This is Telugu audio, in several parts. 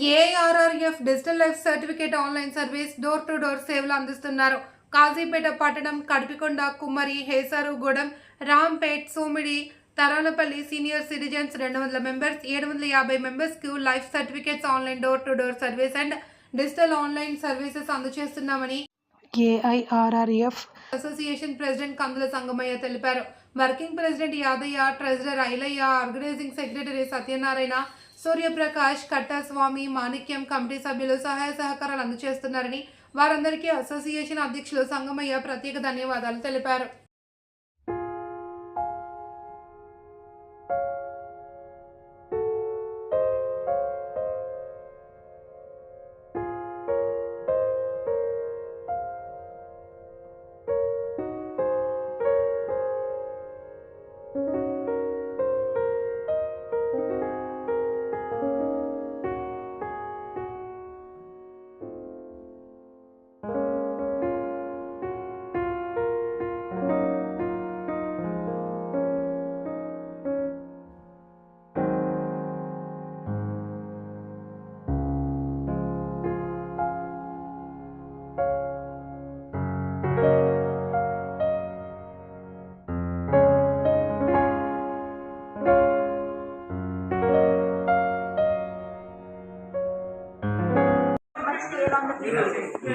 ARRF digital life certificate online service door to door సేవలు అందిస్తున్నారు. కాజీపేట పట్టణం కడిపికొండ కుమ్మరి హేసారుగూడెం రాంపేట్ సోమిడి తరాలపల్లి సీనియర్ సిటిజన్స్ రెండు వందల మెంబర్స్ ఏడు వందల యాభై మెంబర్స్కు life certificates online door to door service and digital online services అందజేస్తున్నామని AIRRF association president Kandula Sangamaiah తెలిపారు. Working president Yadaiah treasurer Ailaiah organising secretary Satyanarayana Suryaprakash Kattaswamy Manikyam committee సభ్యులు సహాయ సహకారాలు అందజేస్తున్నారని వారందరికీ అసోసియేషన్ అధ్యక్షులు సంగమయ్య ప్రత్యేక ధన్యవాదాలు తెలిపారు.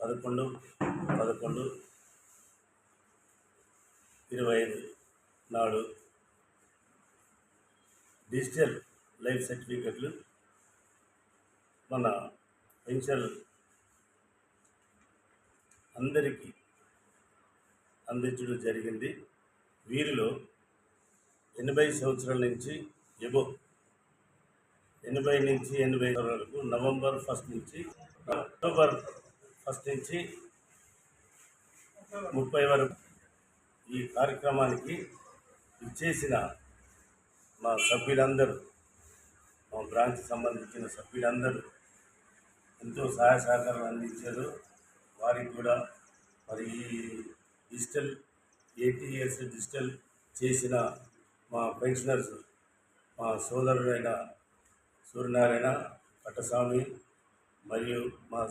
పదకొండు పదకొండు ఇరవై ఐదు నాడు డిజిటల్ లైఫ్ సర్టిఫికెట్లు మన పెన్షన్ అందరికీ అందించడం జరిగింది. వీరిలో ఎనభై సంవత్సరాల నుంచి ఎబో ఎనభై నుంచి ఎనభై వరకు నవంబర్ ఫస్ట్ నుంచి అక్టోబర్ ఫస్ట్ నుంచి ముప్పై వరకు ఈ కార్యక్రమానికి ఇచ్చేసిన మా సభ్యులందరూ మా బ్రాంచ్ సంబంధించిన సభ్యులందరూ ఎంతో సహాయ సహకారం అందించారు. వారికి కూడా మరి ఈ డిజిటల్ ఏటీఎస్ డిజిటల్ చేసిన మా పెన్షనర్స్ మా సోదరుడైన సూర్యనారాయణ పట్టస్వామి మరియు మా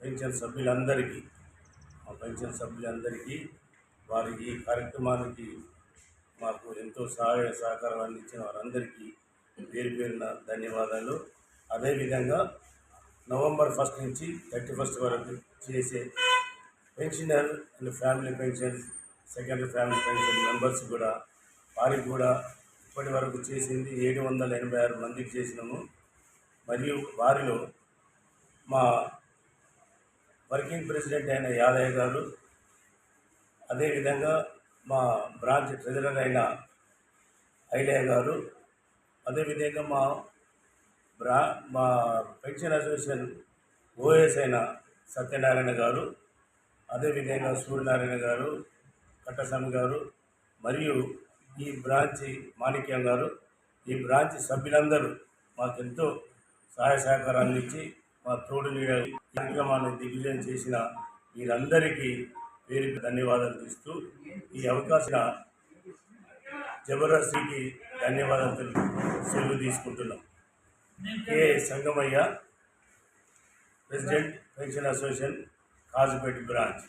పెన్షన్ సభ్యులందరికీ మా పెన్షన్ సభ్యులందరికీ వారి ఈ కార్యక్రమానికి మాకు ఎంతో సహాయ సహకారం అందించిన వారందరికీ పేరు పేరున ధన్యవాదాలు. అదేవిధంగా నవంబర్ ఫస్ట్ నుంచి థర్టీ ఫస్ట్ వరకు చేసే pensioner and family pension secondary family pension members కూడా వారికి కూడా ఇప్పటి వరకు చేసింది ఏడు వందల ఎనభై ఆరు మందికి చేసినాము. మరియు వారిలో మా వర్కింగ్ ప్రెసిడెంట్ అయిన యాదయ్య గారు అదేవిధంగా మా బ్రాంచ్ ట్రెజరర్ అయిన ఐలయ్య గారు అదేవిధంగా మా బ్రా మా పెన్షన్ అసోసియేషన్ ఓఎస్ అయిన సత్యనారాయణ గారు అదేవిధంగా సూర్యనారాయణ గారు కట్టస్వామి గారు మరియు ఈ బ్రాంచి మాణిక్యం గారు ఈ బ్రాంచ్ సభ్యులందరూ మాకెంతో సహాయ సహకారం అందించి మా తోడు కార్యక్రమాన్ని దిగ్విజయం చేసిన వీరందరికీ పేరు ధన్యవాదాలు ఇస్తూ ఈ అవకాశం జబర్దస్తికి ధన్యవాదాలు తెలుపు సెలవు తీసుకుంటున్నాం. K Sangamaiah president pension association Kazipet branch.